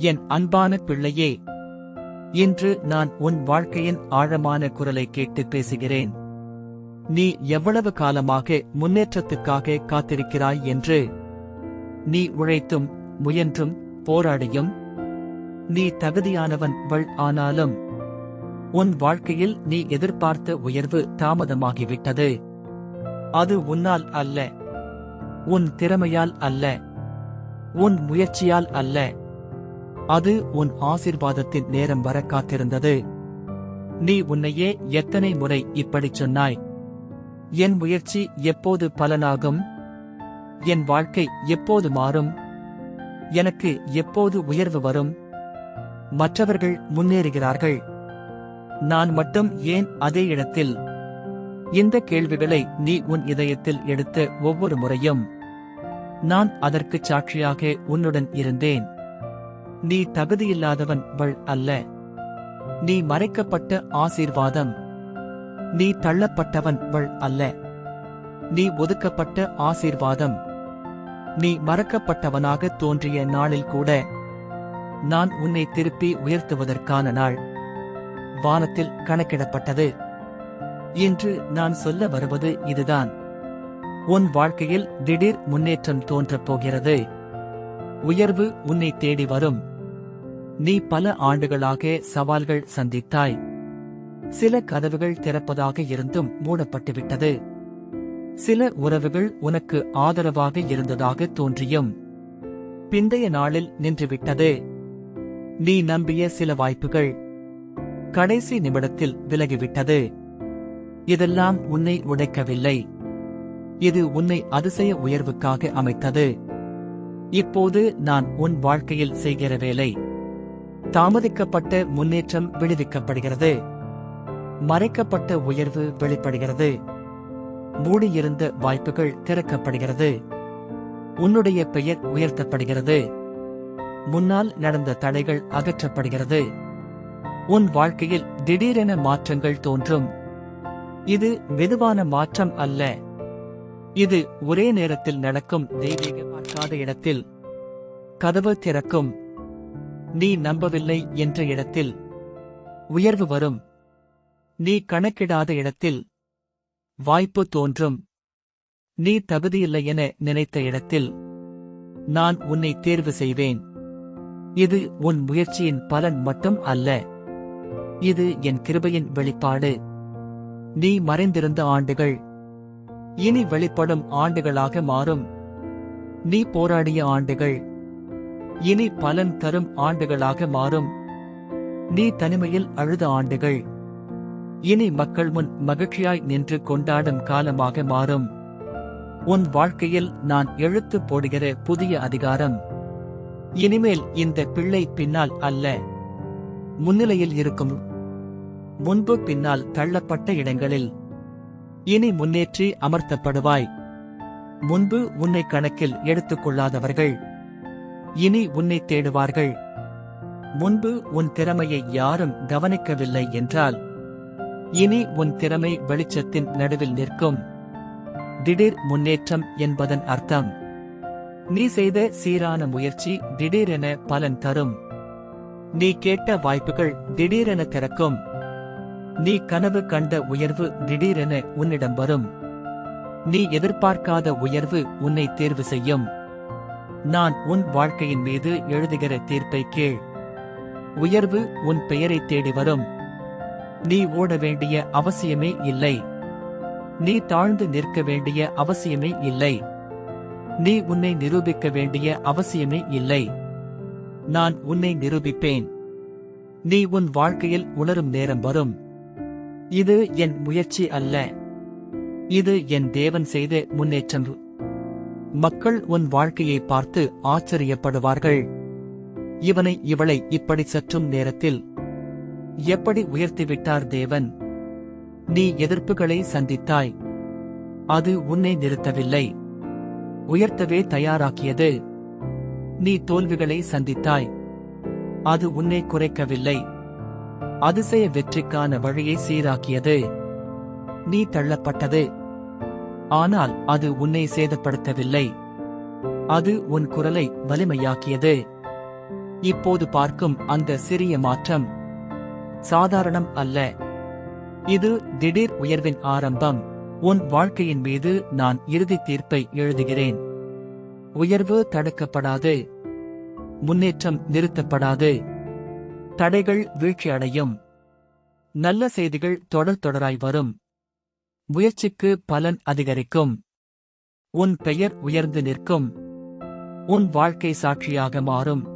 என் அன்பான பிள்ளையே இன்று நான் உன் வாழ்க்கையின் ஆழமான குரலை கேட்டு பேசுகிறேன். நீ எவ்வளவு காலமாக முன்னேற்றத்துக்காக காத்திருக்கிறாய் என்று நீ உழைத்தும் முயன்றும் போராடியும் நீ தகுதியானவன் வள் ஆனாலும் உன் வாழ்க்கையில் நீ எதிர்பார்த்த உயர்வு தாமதமாகிவிட்டது. அது உன்னால் அல்ல உன் திறமையால் அல்ல உன் முயற்சியால் அல்ல. அது உன் ஆசிர்வாதத்தின் நேரம் வர காத்திருந்தது. நீ உன்னையே எத்தனை முறை இப்படிச் சொன்னாய்? என் முயற்சி எப்போது பலனாகும்? என் வாழ்க்கை எப்போது மாறும்? எனக்கு எப்போது உயர்வு வரும்? மற்றவர்கள் முன்னேறுகிறார்கள். நான் மட்டும் ஏன் அதே இடத்தில்? இந்த கேள்விகளை நீ உன் இதயத்தில் எடுத்த ஒவ்வொரு முறையும். நான் அதற்குச் சாட்சியாக உன்னுடன் இருந்தேன். நீ தகுதியில்லாதவன் வள் அல்ல. நீ மறைக்கப்பட்ட ஆசீர்வாதம். நீ தள்ளப்பட்டவன் வள் அல்ல. நீ ஒதுக்கப்பட்ட ஆசீர்வாதம். நீ மறக்கப்பட்டவனாக தோன்றிய நாளில் கூட நான் உன்னை திருப்பி உயர்த்துவதற்கான நாள். வானத்தில் கணக்கிடப்பட்டது. இன்று நான் சொல்ல வருவது இதுதான். உன் வாழ்க்கையில் திடீர் முன்னேற்றம் தோன்றப் போகிறது. உயர்வு உன்னை தேடி வரும். நீ பல ஆண்டுகளாக சவால்கள் சந்தித்தாய். சில கதவுகள் திறப்பதாக இருந்தும் மூடப்பட்டுவிட்டது. சில உறவுகள் உனக்கு ஆதரவாக இருந்ததாக தோன்றியும். பிந்தைய நாளில் நின்றுவிட்டது. நீ நம்பிய சில வாய்ப்புகள். கடைசி நிமிடத்தில் விலகிவிட்டது. இதெல்லாம் உன்னை உடைக்கவில்லை. இது உன்னை அதிசய உயர்வுக்காக அமைத்தது. இப்போது நான் உன் வாழ்க்கையில் செய்கிற வேலை. தாமதிக்கப்பட்ட முன்னேற்றம் விடுவிக்கப்படுகிறது. மறைக்கப்பட்ட உயர்வு வெளிப்படுகிறது. மூடியிருந்த வாய்ப்புகள் திறக்கப்படுகிறது. உன்னுடைய பெயர் உயர்த்தப்படுகிறது. முன்னால் நடந்த தடைகள் அகற்றப்படுகிறது. உன் வாழ்க்கையில் திடீரென மாற்றங்கள் தோன்றும். இது மெதுவான மாற்றம் அல்ல. இது ஒரே நேரத்தில் நடக்கும் தெய்வீக பார்க்காத இடத்தில் கதவு திறக்கும். நீ நம்பவில்லை என்ற இடத்தில் உயர்வு வரும். நீ கணக்கிடாத இடத்தில் வாய்ப்பு தோன்றும். நீ தகுதியில்லை என நினைத்த இடத்தில் நான் உன்னை தேர்வு செய்வேன். இது உன் முயற்சியின் பலன் மட்டும் அல்ல. இது என் கிருபையின் வெளிப்பாடு. நீ மறைந்திருந்த ஆண்டுகள் இனி வெளிப்படும் ஆண்டுகளாக மாறும். நீ போராடிய ஆண்டுகள். இனி பலன் தரும் ஆண்டுகளாக மாறும். நீ தனிமையில் அழுத ஆண்டுகள். இனி மக்கள் முன் மகிழ்ச்சியாய் நின்று கொண்டாடும் காலமாக மாறும். உன் வாழ்க்கையில் நான் எழுத்து போடுகிற புதிய அதிகாரம். இனிமேல் இந்த பிள்ளை பின்னால் அல்ல. முன்னிலையில் இருக்கும். முன்பு பின்னால் தள்ளப்பட்ட இடங்களில். இனி முன்னேற்றி அமர்த்தப்படுவாய். முன்பு உன்னை கணக்கில் எடுத்துக்கொள்ளாதவர்கள் இனி உன்னை தேடுவார்கள். முன்பு உன் திறமையை யாரும் கவனிக்கவில்லை என்றால் இனி உன் திறமை வெளிச்சத்தின் நடுவில் நிற்கும். திடீர் முன்னேற்றம் என்பதன் அர்த்தம் நீ செய்த சீரான முயற்சி திடீரென பலன் தரும். நீ கேட்ட வாய்ப்புகள் திடீரென திறக்கும். நீ கனவு கண்ட உயர்வு திடீரென உன்னிடம் வரும். நீ எதிர்பார்க்காத உயர்வு உன்னை தேர்வு செய்யும். நான் உன் வாழ்க்கையின் மீது எழுதுகிற தீர்ப்பை கேள். உயர்வு உன் பெயரை தேடி வரும். நீ ஓட வேண்டிய அவசியமே இல்லை. நீ தாழ்ந்து நிற்க வேண்டிய அவசியமே இல்லை. நீ உன்னை நிரூபிக்க வேண்டிய அவசியமே இல்லை. நான் உன்னை நிரூபிப்பேன். நீ உன் வாழ்க்கையில் உணரும் நேரம் வரும். இது என் முயற்சி அல்ல. இது என் தேவன் செய்த முன்னேற்றம் மக்கள் உன் வாழ்க்கையை பார்த்து ஆச்சரியப்படுவார்கள். இவனை இவளை இப்படி சற்றும் நேரத்தில் எப்படி உயர்த்திவிட்டார் தேவன்? நீ எதிர்ப்புகளை சந்தித்தாய். அது உன்னை நிறுத்தவில்லை. உயர்த்தவே தயாராக்கியது. நீ தோல்விகளை சந்தித்தாய். அது உன்னை குறைக்கவில்லை. அதிசய வெற்றிக்கான வழியை சீராக்கியது. நீ தள்ளப்பட்டது. ஆனால் அது உன்னை சேதப்படுத்தவில்லை. அது உன் குரலை வலிமையாக்கியது. இப்போது பார்க்கும் அந்த சிறிய மாற்றம். சாதாரணம் அல்ல. இது திடீர் உயர்வின் ஆரம்பம். உன் வாழ்க்கையின் மீது நான் இறுதி தீர்ப்பை எழுதுகிறேன். உயர்வு தடுக்கப்படாது. முன்னேற்றம் நிறுத்தப்படாது. தடைகள் வீழ்ச்சியடையும். நல்ல செய்திகள் தொடர் தொடராய் வரும். முயற்சிக்கு பலன் அதிகரிக்கும். உன் பெயர் உயர்ந்து நிற்கும். உன் வாழ்க்கை சாட்சியாக மாறும்.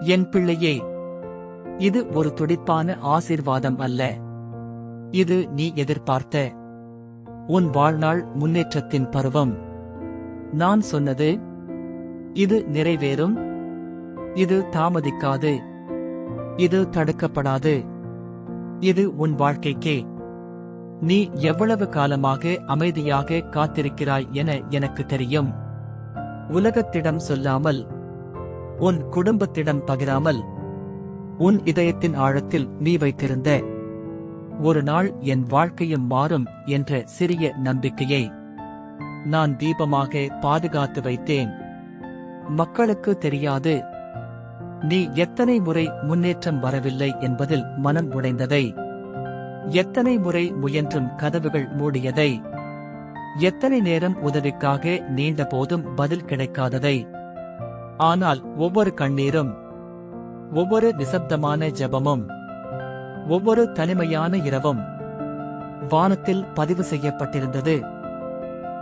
என் பிள்ளையே இது ஒரு துடிப்பான ஆசீர்வாதம் அல்ல. இது நீ எதிர்பார்த்த உன் வாழ்நாள் முன்னேற்றத்தின் பருவம். நான் சொன்னது இது நிறைவேறும். இது தாமதிக்காது. இது தடுக்கப்படாது. இது உன் வாழ்க்கைக்கே. நீ எவ்வளவு காலமாக அமைதியாக காத்திருக்கிறாய் என எனக்கு தெரியும். உலகத்திடம் சொல்லாமல் உன் குடும்பத்திடம் பகிராமல் உன் இதயத்தின் ஆழத்தில் நீ வைத்திருந்த ஒரு நாள் என் வாழ்க்கையும் மாறும் என்ற சிறிய நம்பிக்கையை நான் தீபமாக பாதுகாத்து வைத்தேன். மக்களுக்கு தெரியாது நீ எத்தனை முறை முன்னேற்றம் வரவில்லை என்பதில் மனம் உடைந்ததை. எத்தனை முறை முயன்றும் கதவுகள் மூடியதை? எத்தனை நேரம் உதவிக்காக நீண்ட போதும் பதில் கிடைக்காததை? ஆனால் ஒவ்வொரு கண்ணீரும் ஒவ்வொரு நிசப்தமான ஜெபமும் ஒவ்வொரு தனிமையான இரவும் வானத்தில் பதிவு செய்யப்பட்டிருந்தது.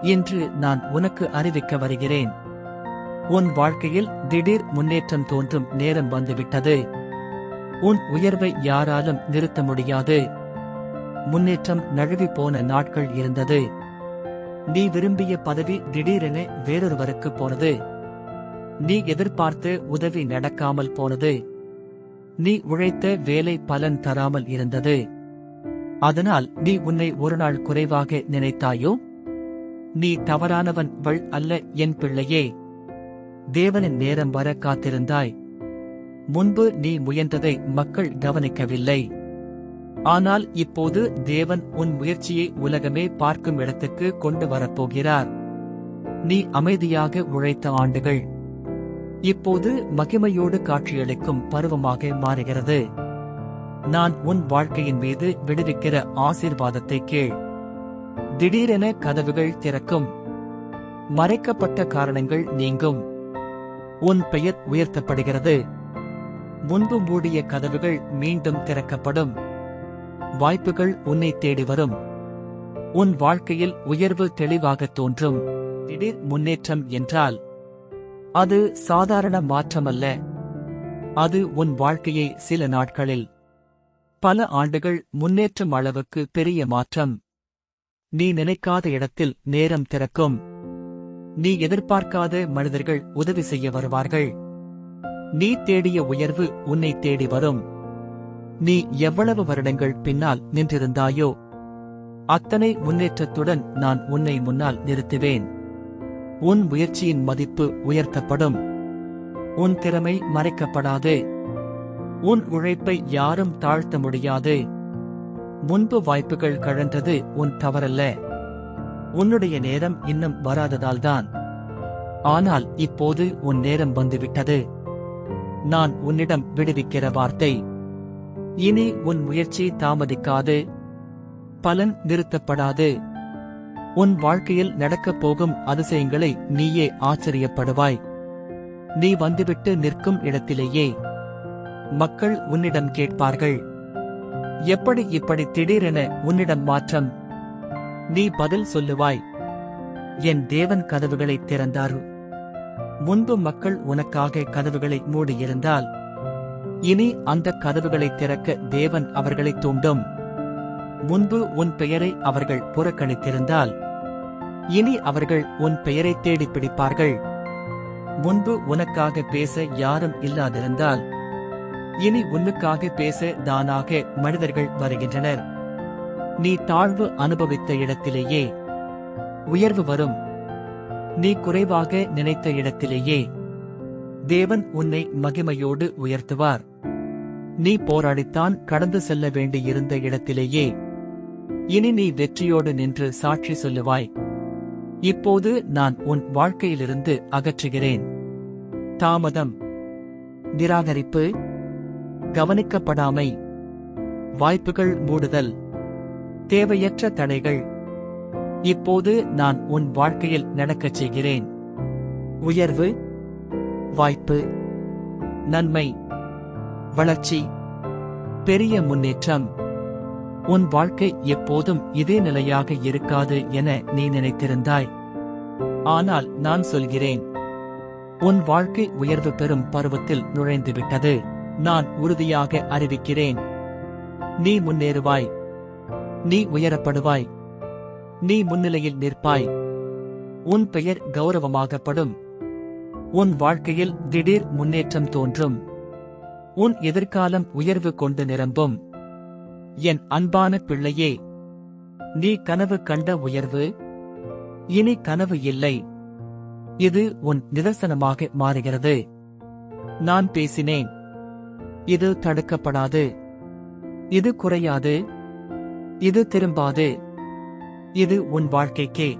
இன்று நான் உனக்கு அறிவிக்க வருகிறேன். உன் வாழ்க்கையில் திடீர் முன்னேற்றம் தோன்றும் நேரம் வந்துவிட்டது. உன் உயர்வை யாராலும் நிறுத்த முடியாது. முன்னேற்றம் நழுவி போன நாட்கள் இருந்தது. நீ விரும்பிய பதவி திடீரென வேறொருவருக்கு போனது. நீ எதிர்பார்த்து உதவி நடக்காமல் போனது. நீ உழைத்த வேலை பலன் தராமல் இருந்தது. அதனால் நீ உன்னை ஒரு நாள் குறைவாக நினைத்தாயோ? நீ தவறானவன் வள் அல்ல என் பிள்ளையே. தேவனின் நேரம் வர காத்திருந்தாய். முன்பு நீ முயன்றதை மக்கள் கவனிக்கவில்லை. ஆனால் இப்போது தேவன் உன் முயற்சியை உலகமே பார்க்கும் இடத்துக்கு கொண்டு வரப்போகிறார். நீ அமைதியாக உழைத்த ஆண்டுகள். இப்போது மகிமையோடு காட்சியளிக்கும் பருவமாக மாறுகிறது. நான் உன் வாழ்க்கையின் மீது விடுவிக்கிற ஆசீர்வாதத்தை கேள். திடீரென கதவுகள் திறக்கும். மறைக்கப்பட்ட காரணங்கள் நீங்கும். உன் பெயர் உயர்த்தப்படுகிறது. முன்பு மூடிய கதவுகள் மீண்டும் திறக்கப்படும். வாய்ப்புகள் உன்னை தேடி வரும். உன் வாழ்க்கையில் உயர்வு தெளிவாக தோன்றும். திடீர் முன்னேற்றம் என்றால் அது சாதாரண மாற்றமல்ல. அது உன் வாழ்க்கையை சில நாட்களில் பல ஆண்டுகள் முன்னேற்றம் அளவுக்கு பெரிய மாற்றம். நீ நினைக்காத இடத்தில் நேரம் திறக்கும். நீ எதிர்பார்க்காத மனிதர்கள் உதவி செய்ய வருவார்கள். நீ தேடிய உயர்வு உன்னை தேடி வரும். நீ எவ்வளவு வருடங்கள் பின்னால் நின்றிருந்தாயோ அத்தனை முன்னேற்றத்துடன் நான் உன்னை முன்னால் நிறுத்துவேன். உன் முயற்சியின் மதிப்பு உயர்த்தப்படும். உன் திறமை மறைக்கப்படாது. உன் உழைப்பை யாரும் தாழ்த்த முடியாது. முன்பு வாய்ப்புகள் கழன்றது உன் தவறல்ல. உன்னுடைய நேரம் இன்னும் வராததால்தான். ஆனால் இப்போது உன் நேரம் வந்துவிட்டது. நான் உன்னிடம் விடுவிக்கிற வார்த்தை. இனி உன் முயற்சி தாமதிக்காது. பலன் நிறுத்தப்படாது. உன் வாழ்க்கையில் நடக்கப் போகும் அதிசயங்களை நீயே ஆச்சரியப்படுவாய். நீ வந்துவிட்டு நிற்கும் இடத்திலேயே. மக்கள் உன்னிடம் கேட்பார்கள். எப்படி இப்படி திடீரென உன்னிடம் மாற்றம்? நீ பதில் சொல்லுவாய். என் தேவன் கதவுகளை திறந்தாரு. முன்பு மக்கள் உனக்காக கதவுகளை மூடியிருந்தால் இனி அந்த கதவுகளை திறக்க தேவன் அவர்களை தூண்டும். முன்பு உன் பெயரை அவர்கள் புறக்கணித்திருந்தால் இனி அவர்கள் உன் பெயரை தேடி பிடிப்பார்கள். முன்பு உனக்காக பேச யாரும் இல்லாதிருந்தால் இனி உன்னுக்காக பேச தானாக மனிதர்கள் வருகின்றனர். நீ தாழ்வு அனுபவித்த இடத்திலேயே உயர்வு வரும். நீ குறைவாக நினைத்த இடத்திலேயே தேவன் உன்னை மகிமையோடு உயர்த்துவார். நீ போராடித்தான் கடந்து செல்ல வேண்டியிருந்த இடத்திலேயே. இனி நீ வெற்றியோடு நின்று சாட்சி சொல்லுவாய். இப்போது நான் உன் வாழ்க்கையிலிருந்து அகற்றுகிறேன். தாமதம். நிராகரிப்பு. கவனிக்கப்படாமை. வாய்ப்புகள் மூடுதல். தேவையற்ற தடைகள். இப்போது நான் உன் வாழ்க்கையில் நடக்கச் செய்கிறேன். உயர்வு. வாய்ப்பு. நன்மை. வளர்ச்சி. பெரிய முன்னேற்றம். உன் வாழ்க்கை எப்போதும் இதே நிலையாக இருக்காது என நீ நினைத்திருந்தாய். ஆனால் நான் சொல்கிறேன். உன் வாழ்க்கை உயர்வு பெறும் பருவத்தில் நுழைந்துவிட்டது. நான் உறுதியாக அறிவிக்கிறேன். நீ முன்னேறுவாய். நீ உயரப்படுவாய். நீ முன்னிலையில் நிற்பாய். உன் பெயர் கௌரவமாகப்படும். உன் வாழ்க்கையில் திடீர் முன்னேற்றம் தோன்றும். உன் எதிர்காலம் உயர்வு கொண்டு நிரம்பும். என் அன்பான பிள்ளையே நீ கனவு கண்ட உயர்வு இனி கனவு இல்லை. இது உன் நிதர்சனமாக மாறுகிறது. நான் பேசினேன். இது தடுக்கப்படாது. இது குறையாது. இது திரும்பாது. இது உன் வாழ்க்கைக்கே.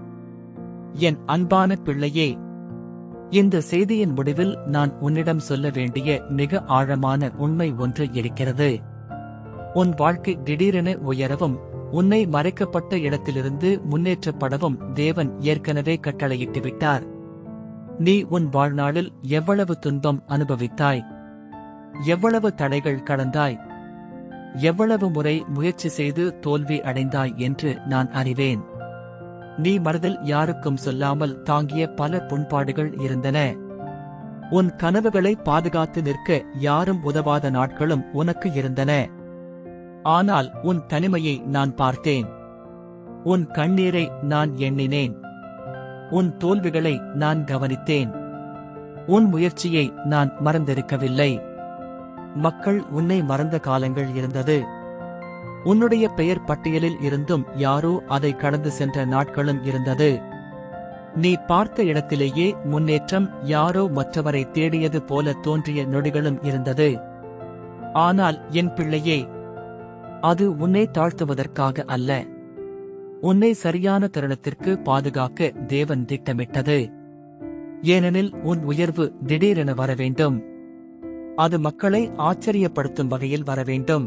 என் அன்பான பிள்ளையே இந்த செய்தியின் முடிவில் நான் உன்னிடம் சொல்ல வேண்டிய மிக ஆழமான உண்மை ஒன்று இருக்கிறது. உன் வாழ்க்கை திடீரென உயரவும் உன்னை மறைக்கப்பட்ட இடத்திலிருந்து முன்னேற்றப்படவும் தேவன் ஏற்கனவே கட்டளையிட்டு விட்டார் நீ உன் வாழ்நாளில் எவ்வளவு துன்பம் அனுபவித்தாய்? எவ்வளவு தடைகள் கடந்தாய்? எவ்வளவு முறை முயற்சி செய்து தோல்வி அடைந்தாய் என்று நான் அறிவேன். நீ மனதில் யாருக்கும் சொல்லாமல் தாங்கிய பல புண்பாடுகள் இருந்தன. உன் கனவுகளை பாதுகாத்து நிற்க யாரும் உதவாத நாட்களும் உனக்கு இருந்தன. ஆனால் உன் தனிமையை நான் பார்த்தேன். உன் கண்ணீரை நான் எண்ணினேன். உன் தோல்விகளை நான் கவனித்தேன். உன் முயற்சியை நான் மறந்திருக்கவில்லை. மக்கள் உன்னை மறந்த காலங்கள் இருந்தது. உன்னுடைய பெயர் பட்டியலில் இருந்தும் யாரோ அதை கடந்து சென்ற நாட்களும் இருந்தது. நீ பார்த்த இடத்திலேயே முன்னேற்றம் யாரோ மற்றவரை தேடியது போல தோன்றிய நொடிகளும் இருந்தது. ஆனால் என் பிள்ளையே அது உன்னை தாழ்த்துவதற்காக அல்ல. உன்னை சரியான தருணத்திற்கு பாதுகாக்க தேவன் திட்டமிட்டது. ஏனெனில் உன் உயர்வு திடீரென வர வேண்டும் அது மக்களை ஆச்சரியப்படுத்தும் வகையில் வர வேண்டும்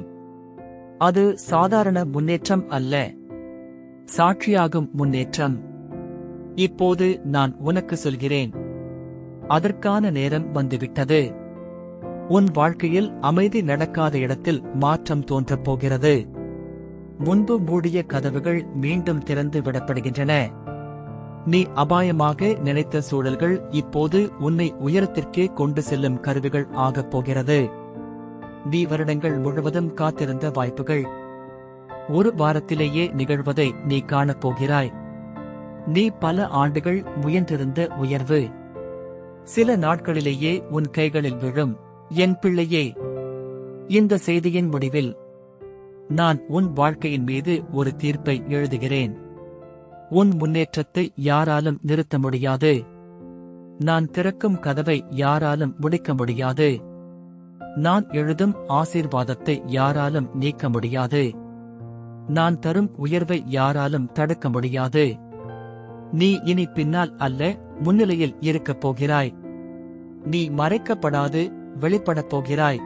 அது சாதாரண முன்னேற்றம் அல்ல. சாட்சியாகும் முன்னேற்றம். இப்போது நான் உனக்கு சொல்கிறேன். அதற்கான நேரம் வந்துவிட்டது. உன் வாழ்க்கையில் அமைதி நடக்காத இடத்தில் மாற்றம் தோன்றப் போகிறது. முன்பு மூடிய கதவுகள் மீண்டும் திறந்து விடப்படுகின்றன. நீ அபாயமாக நினைத்த சூழல்கள் இப்போது உன்னை உயரத்திற்கே கொண்டு செல்லும் கருவிகள் ஆகப் போகிறது. நீ வருடங்கள் முழுவதும் காத்திருந்த வாய்ப்புகள். ஒரு வாரத்திலேயே நிகழ்வதை நீ காணப் போகிறாய். நீ பல ஆண்டுகள் முயன்றிருந்த உயர்வு. சில நாட்களிலேயே உன் கைகளில் விழும். என் பிள்ளையே இந்த செய்தியின் முடிவில் நான் உன் வாழ்க்கையின் மீது ஒரு தீர்ப்பை எழுதுகிறேன். உன் முன்னேற்றத்தை யாராலும் நிறுத்த முடியாது. நான் திறக்கும் கதவை யாராலும் முடிக்க முடியாது. நான் எழுதும் ஆசீர்வாதத்தை யாராலும் நீக்க முடியாது. நான் தரும் உயர்வை யாராலும் தடுக்க முடியாது. நீ இனி பின்னால் அல்ல முன்னிலையில் இருக்கப் போகிறாய். நீ மறைக்கப்படாது வெளிப்படப் போகிறாய்.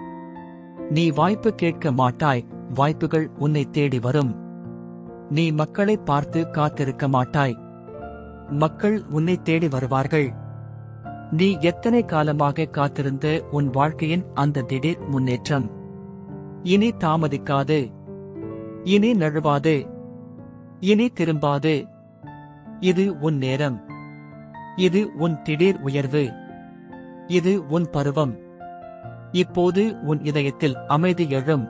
நீ வாய்ப்பு கேட்க மாட்டாய் வாய்ப்புகள் உன்னை தேடி வரும். நீ மக்களை பார்த்து காத்திருக்க மாட்டாய். மக்கள் உன்னை தேடி வருவார்கள். நீ எத்தனை காலமாக காத்திருந்த உன் வாழ்க்கையின் அந்த திடீர் முன்னேற்றம்? இனி தாமதிக்காது. இனி நழுவாது. இனி திரும்பாது. இது உன் நேரம். இது உன் திடீர் உயர்வு. இது உன் பருவம். இப்போது உன் இதயத்தில் அமைதி எழும்.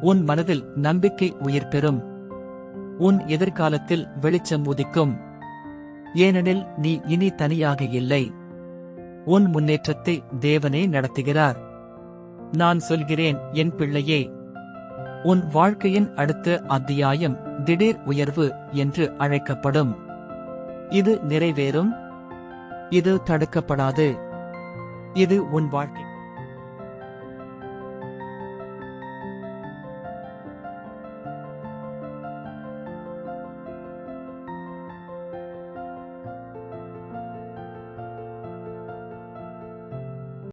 உன் மனதில் நம்பிக்கை உயிர் பெறும். உன் எதிர்காலத்தில் வெளிச்சம் உதிக்கும். ஏனெனில் நீ இனி தனியாக இல்லை. உன் முன்னேற்றத்தை தேவனே நடத்துகிறார். நான் சொல்கிறேன் என் பிள்ளையே உன் வாழ்க்கையின் அடுத்த அத்தியாயம் திடீர் உயர்வு என்று அழைக்கப்படும். இது நிறைவேறும். இது தடுக்கப்படாது. இது உன் வாழ்க்கை.